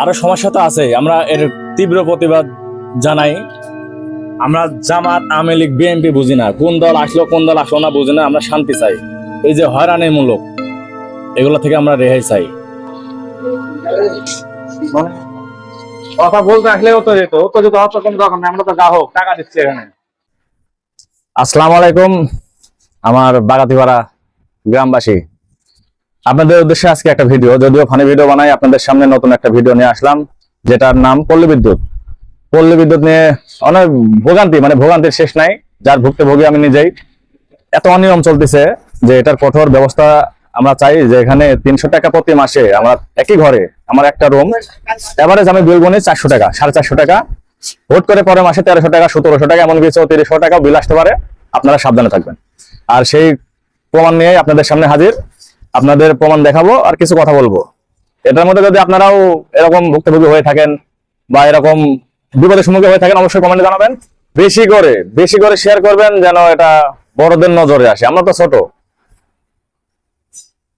আরও সমস্যা তো আছে। আমরা এর তীব্র প্রতিবাদ জানাই। আমরা জামাত আওয়ামী লীগ বিএনপি বুঝি না। কোন দল আসলো কোন দল আসলো না বুঝি না। আমরা শান্তি চাই। এই যে হয়রানিমূলক এগুলো থেকে আমরা রেহাই চাই। কথা বলতে আসলে তো যেত তো যেত হতো কোনো দরকার নেই। আমরা তো গ্রাহক টাকা দিচ্ছি এখানে। আসসালামু আলাইকুম আমার বাগাতিপাড়া গ্রামবাসী। আপনাদের উদ্দেশ্যে আজকে একটা ভিডিও, যদিও ফানি ভিডিও বানাই, আপনাদের সামনে নতুন একটা ভিডিও নিয়ে আসলাম, যেটার নাম পল্লী বিদ্যুৎ। পল্লী বিদ্যুৎ নিয়ে অনেক ভোগান্তি মানে ভোগান্তির শেষ নাই, যার ভুক্তভোগী আমি নিজেই। এত অনিয়ম চলতেছে যে এটার কঠোর ব্যবস্থা আমরা চাই, যে এখানে তিনশো টাকা প্রতি মাসে আমরা একই ঘরে, আমার একটা রুম এভারেজ আমি বিল গুনি চারশো টাকা, সাড়ে চারশো টাকা। ভোট করে পরে মাসে তেরোশো টাকা, সতেরোশো টাকা এমন কিছু তিরিশশো টাকা বিল আসতে পারে, আপনারা সাবধানে থাকবেন। আর সেই প্রমাণ নিয়ে আপনাদের সামনে হাজির। আপনাদের প্রমাণ দেখাবো আর কিছু কথা বলব। এটার মধ্যে যদি আপনারাও এরকম ভুক্তভোগী হয়ে থাকেন বা এরকম বিপদের সম্মুখীন হয়ে থাকেন, অবশ্যই কমেন্টে জানাবেন। বেশি করে বেশি করে শেয়ার করবেন যেন এটা বড়দের নজরে আসে। আমরা তো ছোট।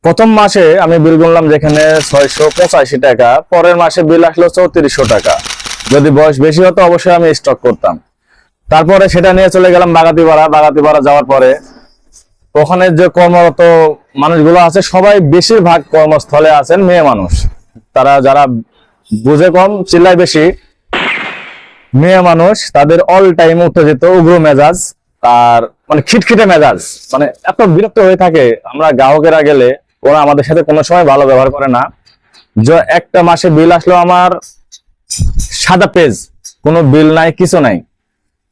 প্রথম মাসে আমি বিল গুনলাম যেখানে ছয়শো পঁচাশি টাকা, পরের মাসে বিল আসলো চৌত্রিশশো টাকা। যদি বয়স বেশি হতো অবশ্যই আমি স্টক করতাম। তারপরে সেটা নিয়ে চলে গেলাম বাগাতিপাড়া। বাগাতিপাড়া যাওয়ার পরে ওখানে যে কর্মরত মানুষগুলো আছে, সবাই বেশিরভাগ কর্মস্থলে আছেন মেয়ে মানুষ। তারা যারা বুঝে কম, চিল্লায় বেশি, মেয়ে মানুষ, তাদের অল টাইম উত্তেজিত, উগ্র মেজাজ আর মানে খিটখিটে মেজাজ। মানে এত বিরক্ত হয়ে থাকে, আমরা গ্রাহকেরা গেলে, ওরা আমাদের সাথে কোনো সময় ভালো ব্যবহার করে না। যে একটা মাসে বিল আসলো আমার সাদা পেজ কোনো বিল নাই, কিছু নাই।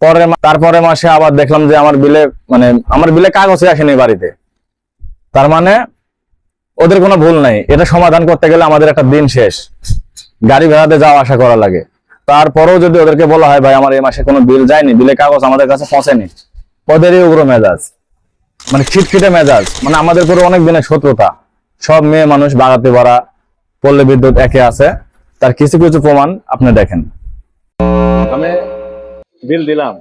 পরে তারপরে মাসে আবার দেখলাম যে আমার বিলে মানে আমার বিলে কাগজে আসেনি বাড়িতে। তার মানে ওদের কোনো ভুল নাই। এটা সমাধান করতে গেলে আমাদের একটা দিন শেষ। গাড়ি ভাড়াতে যাওয়া আসা করা লাগে। তারপরেও যদি ওদেরকে বলা হয়, ভাই, আমার এই মাসে কোনো বিল যায়নি, বিলে কাগজ আমাদের কাছে পৌঁছেনি। ওদেরই উগ্র মেজাজ। মানে খিটখিটে মেজাজ। মানে আমাদের পুরো অনেক দিনের শত্রুতা। সব মেয়ে মানুষ বাগাতে পারা পল্লী বিদ্যুৎ একে আছে। তার কিছু কিছু প্রমাণ আপনি দেখেন। আমি বিল দিলাম।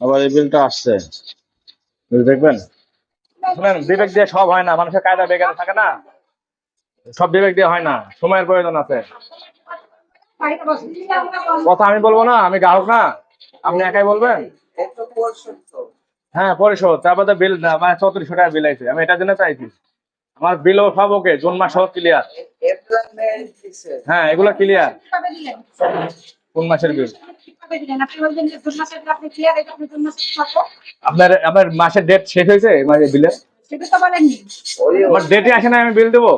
আবার এই বিলটা আসছে। বিল দেখবেন? শুনেন বিবেক দিয়ে সব হয় না মানুষের কায়দা বেগান থাকে না। সব বিবেক দিয়ে হয় না সময়ের প্রয়োজন আছে। কথা আমি বলব না আমি গ্রাহক না আপনি একাই বলবেন? হ্যাঁ পরিশোধ তারপরে বিল না মানে চৌত্রিশশো টাকা বিল আছে আমি এটার জন্য চাইছি। আমার বিলও সব ওকে জুন মাস সব ক্লিয়ার হ্যাঁ এগুলো ক্লিয়ার কোন মাসের বিল? আপনার আপনার মাসের ডেট শেষ হয়েছে মাসের বিলের আমার ডেটে আসে না আমি বিল দেবো।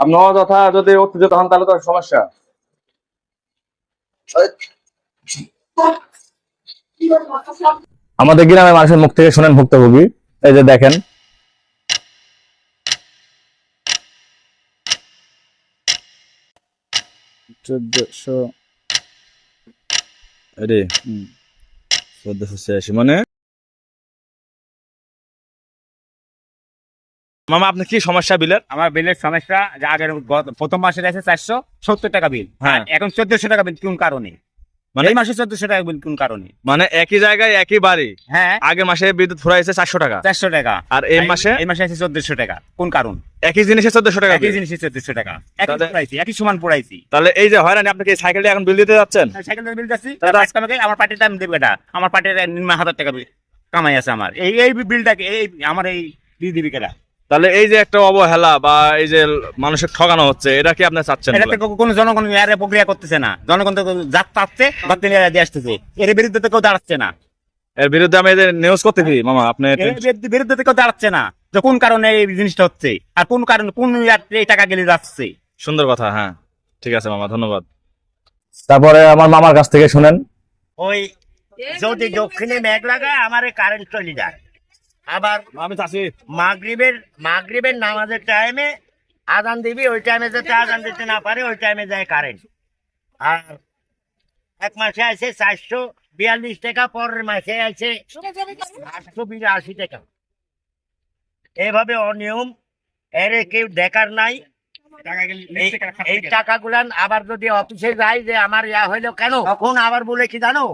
আপনি অযথা যদি উত্তেজিত হন তাহলে তো সমস্যা। আমাদের গ্রামের মানুষের মুখ থেকে শোনেন ভুক্তভোগী। এই যে দেখেন চোদ্দশো আরে চোদ্দশো ছিয়াশি মানে? মামা আপনার কি সমস্যা বিলের? আমার বিলের সমস্যা যে আগের গত- প্রথম মাসে আছে চারশো সত্তর টাকা বিল। হ্যাঁ। এখন চোদ্দশো টাকা বিল কোন কারণে? মানে এই মাসে চোদ্দশো টাকা বিল কোন কারণে? মানে একই জায়গায় একই বাড়ি হ্যাঁ। আগের মাসে বিদ্যুৎ ফুরাইছে চারশো টাকা। চারশো টাকা। আর এই মাসে? এই মাসে আছে চোদ্দশো টাকা। কোন কারণ? একই জিনিসে চোদ্দশো টাকা একই। জিনিসে চোদ্দশো টাকা। একই পড়াইছি একই সমান পড়াইছি তাহলে এই যে হয়রানি আপনাকে এই সাইকেলটা এখন বিল দিতে যাচ্ছেন? সাইকেল বিল যাচ্ছি আজকে আমার পার্টির টাইম দেবে এটা। আমার পার্টির নিম্ন হাজার টাকা কামাই আছে আমার। এই এই বিলটাকে এই আমার এই দিয়ে দিবি কেটা তাহলে এই যে একটা অবহেলা বা এই যে মানুষের ঠকানো হচ্ছে এটা কি আপনি চাচ্ছেন এটাতে কোনো জনগণ এর প্রক্রিয়া করতেছে না। জনগণ তো যাত পাচ্ছে বাড়তে দিয়ে আসতেছে। এর বিরুদ্ধে তো কেউ দাঁড়াচ্ছে না। এর বিরুদ্ধে আমি নিউজ করতে দিই মামা আপনি বিরুদ্ধে- বিরুদ্ধে তো কেউ দাঁড়াচ্ছে না যে কোন কারণে এই জিনিসটা হচ্ছে আর কোন কারণে কোন ইয়ার এই টাকা গেলে যাচ্ছে। সুন্দর কথা হ্যাঁ। ঠিক আছে মামা ধন্যবাদ। তারপরে আমার মামার কাছ থেকে শুনেন। ওই যদি দক্ষিণে মেঘ লাগায় আমার কারেন্ট চলে যায়। আবার মাগরিবের মাগরিবের নামাজের টাইমে আজান দিবি ওই টাইমে যাতে আজান দিতে না পারে ওই টাইমে যায় কারেন্ট আর এক মাসে আছে চারশো বিয়াল্লিশ টাকা পরের মাসে আছে আটশো বিরাশি টাকা। এভাবে অনিয়ম এর কেউ দেখার নাই। এই- টাকাগুলান আবার যদি অফিসে যাই যে আমার ইয়া হইল কেন? তখন আবার বলে কি জানো?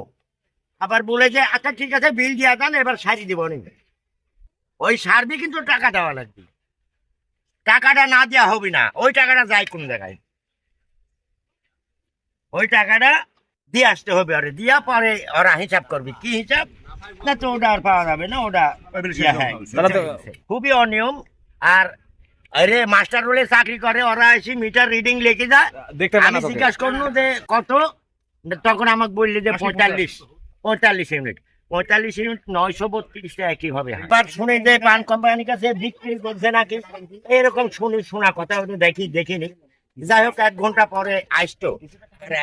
আবার বলে যে আচ্ছা ঠিক আছে বিল দিয়া দেন এবার সারি দিব নি ওই সারবি কিন্তু টাকা দেওয়া লাগবে। টাকাটা না দেওয়া হবে না ওই টাকাটা যায় কোন জায়গায়। ওই টাকাটা দিয়ে আসতে হবে ওরে দিয়া পরে ওরা হিসাব করবে কি হিসাব? না তো ওটা আর পাওয়া যাবে না ওটা গেছে। খুবই অনিয়ম আর আরে মাস্টার রোলে চাকরি করে ওরা এসে মিটার রিডিং লিখে যায়। আমি। জিজ্ঞাসা করল যে কত? তখন আমাকে বললি যে পঁয়তাল্লিশ পঁয়তাল্লিশ ইউনিট। পঁয়তাল্লিশ ইউনিট নয়শো বত্রিশ টাকা কীভাবে? এবার শুনে যে পান কোম্পানির কাছে বিক্রি করছে নাকি? এরকম শুনি শোনা কথা ওটা দেখি দেখিনি। যাই হোক এক ঘণ্টা পরে আসতো।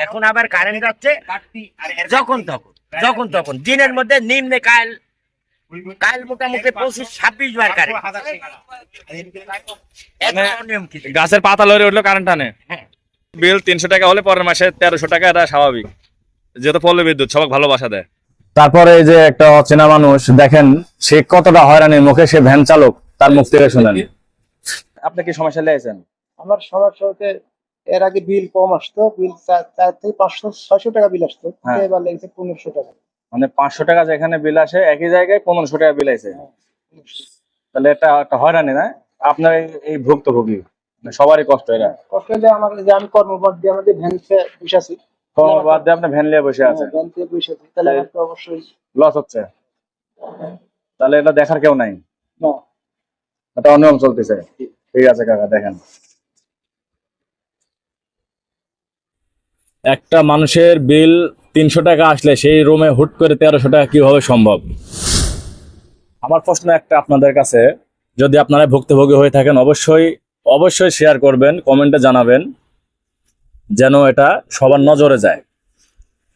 এখন আবার কারেন্ট যাচ্ছে যখন তখন যখন তখন। দিনের মধ্যে নিম্নে কাল কাল মোটামুটি পঁচিশ ছাব্বিশ বার কারেন্ট এত মানে- কিছু গাছের পাতা লড়ে উঠল কারেন্ট টানে হ্যাঁ। বিল তিনশো টাকা হলে পরের মাসে তেরোশো টাকা এটা স্বাভাবিক। যেহেতু পল্লী বিদ্যুৎ সবাই ভালোবাসা দেয়। তারপরে এই যে একটা অচেনা মানুষ দেখেন সে কতটা হয়রানির মুখে সে ভ্যান চালক তার মুখ থেকে শুনেন। আপনি কি সমস্যা লেগেছেন? আমার সমস্যা হতে এর আগে বিল কম আসতো বিল চার থেকে পাঁচশো ছয়শো টাকা বিল আসতো হ্যাঁ। এবার লেগেছে পনেরোশো টাকা। মানে পাঁচশো টাকা যেখানে বিল আসে একই জায়গায় পনেরোশো টাকা বিল আছে তাহলে এটা একটা হয়রানি না? আপনার এই- ভুক্তভোগী মানে সবারই কষ্ট এটা কষ্ট হলে আমার যে আমি কর্মবাদ দিয়ে আমাদের ভ্যান বসে আছি কর্ম বাদ দিয়ে আপনি ভ্যান নিয়ে বসে আছেন। ভ্যান থেকে বসে আছি। তাহলে আমার তো অবশ্যই লস হচ্ছে। তাহলে এটা দেখার কেউ নাই। না। এটা অনিয়ম চলতেছে। ঠিক আছে কাকা দেখেন। একটা মানুষের বিল তিনশো টাকা আসলে সেই রুমে হুট করে তেরোশো টাকা কীভাবে সম্ভব? আমার প্রশ্ন একটা আপনাদের কাছে। যদি আপনারা ভুক্তভোগী হয়ে থাকেন অবশ্যই অবশ্যই শেয়ার করবেন কমেন্টে জানাবেন। যেন এটা সবার নজরে যায়।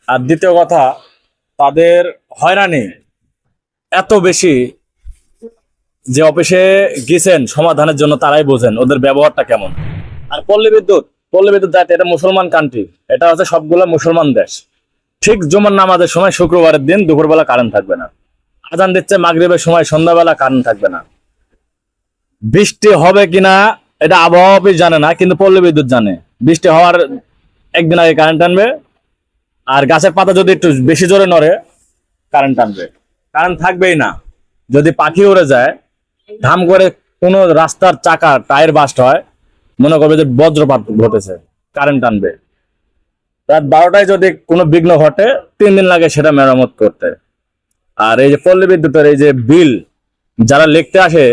আর দ্বিতীয় কথা, তাদের হয়রানি এত বেশি যে অফিসে গেছেন, সমাধানের জন্য তারাই বোঝেন ওদের ব্যবহারটা কেমন। আর পল্লী বিদ্যুৎ পল্লী বিদ্যুৎ দায়িত্ব এটা মুসলমান কান্ট্রি এটা হচ্ছে সবগুলো মুসলমান দেশ। ঠিক জুমার নামাজের সময় শুক্রবারের দিন দুপুরবেলা কারেন্ট থাকবে না। আজান দিচ্ছে মাগরিবের সময় সন্ধ্যাবেলা কারেন্ট থাকবে না। বৃষ্টি হবে কিনা এটা আবহাওয়া অফিস জানে না, কিন্তু পল্লী বিদ্যুৎ জানে। বৃষ্টি হওয়ার একদিন আগে কারেন্ট আনবে, আর গাছের পাতা যদি একটু বেশি জোরে নড়ে কারেন্ট আনবে। কারেন্ট থাকবেই না। যদি পাখি উড়ে যায়, ধাম করে কোনো রাস্তার চাকা টায়ার বাস্ট হয়, মনে করবে যে বজ্রপাত ঘটেছে কারেন্ট আনবে। রাত বারোটায় যদি কোনো বিঘ্ন ঘটে, তিন দিন লাগে সেটা মেরামত করতে। আর এই যে পল্লী বিদ্যুতের এই যে বিল, যারা লিখতে আসে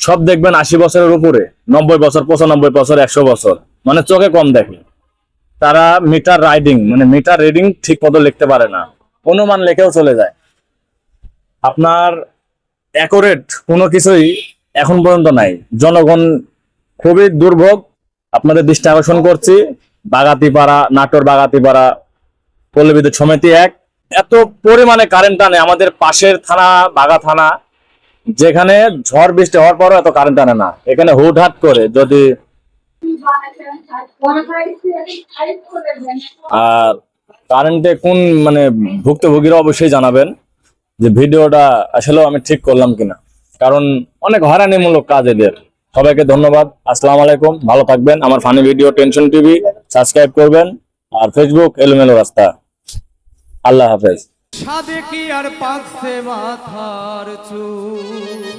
সব দেখবেন আশি বছরের উপরে, নব্বই বছর, পঁচানব্বই বছর, একশো বছর। মানে চোখে কম দেখে তারা মিটার রাইডিং মানে মিটার রিডিং ঠিক মতো লিখতে পারে না। অনুমান লেখেও চলে যায়। আপনার অ্যাকোরেট কোনো কিছুই এখন পর্যন্ত নাই। জনগণ খুবই দুর্ভোগ। আপনাদের দৃষ্টি আকর্ষণ করছি। বাগাতিপাড়া, নাটোর বাগাতিপাড়া পল্লী বিদ্যুৎ সমিতি এক। এত পরিমাণে কারেন্ট টানে আমাদের পাশের থানা, বাগা থানা যেখানে ঝড় বৃষ্টি হওয়ার পরও এত কারেন্ট আনে না। এখানে হুটহাট করে যদি আর কারেন্টে কোন মানে ভুক্তভোগীরা অবশ্যই জানাবেন যে ভিডিওটা আসলেও আমি ঠিক করলাম কিনা। কারণ অনেক হয়রানিমূলক কাজ এদের। সবাইকে ধন্যবাদ। আসসালামু আলাইকুম। ভালো থাকবেন। আমার funny video tension TV subscribe করবেন। আর ফেসবুক এলোমেলো রাস্তা। আল্লাহ হাফেজ। সাদে কি আর পাকছে মাথার চুল?